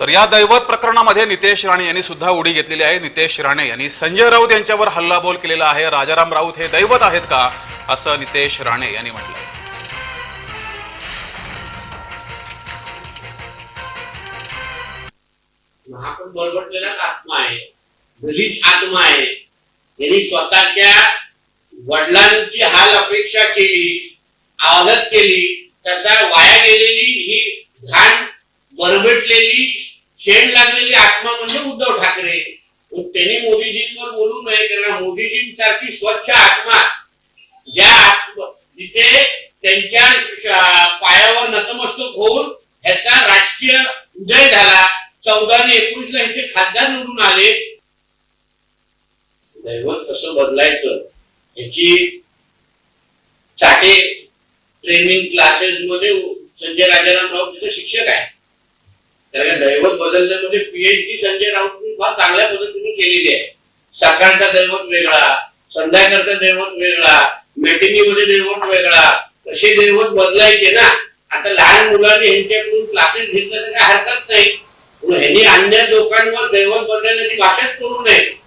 तर या दैवत प्रकरणामध्ये नितेश राणे यांनी सुद्धा उडी घेतलेली आहे. नितेश राणे यांनी संजय राऊत यांच्यावर हल्लाबोल केलेला आहे. राजाराम राऊत हे दैवत आहेत का? असं नितेश राणे यांनी म्हटलं हा पण आत्मा आहे. दलित आत्मा आहे. यांनी स्वतःच्या वडिलांची हाल अपेक्षा केली आवडत केली तसा वाया गेलेली ही घाण बरबटलेली शेण लागलेली आत्मा म्हणजे उद्धव ठाकरे. त्यांनी मोदीजींवर बोलू नये कारण मोदीजींसारखी स्वच्छ आत्मा ज्या आत्मा जिथे त्यांच्या पायावर नतमस्तक होऊन ह्याचा राजकीय उदय झाला. चौदा आणि एकोणीसला ह्याचे खासदार निवडून आले. दैवत कसं बदलायचं. ह्याची चाटे ट्रेनिंग क्लासेस मध्ये संजय राजाराम राऊत तिथे शिक्षक आहे कारण बदलण्यामध्ये पीएचडी म्हणजे संजय राऊतनी फार चांगल्या पद्धतीने केलेली आहे. सकाळचा दैवत वेगळा संध्याकाळचा दैवत वेगळा मध्ये दैवत वेगळा कसे दैवत बदलायचे ना. आता लहान मुलांनी ह्यांच्याकडून क्लासेस घेतलं तर काय हरकत नाही. ह्यांनी अन्य लोकांवर दैवत बदलण्याची भाषाच करू नये.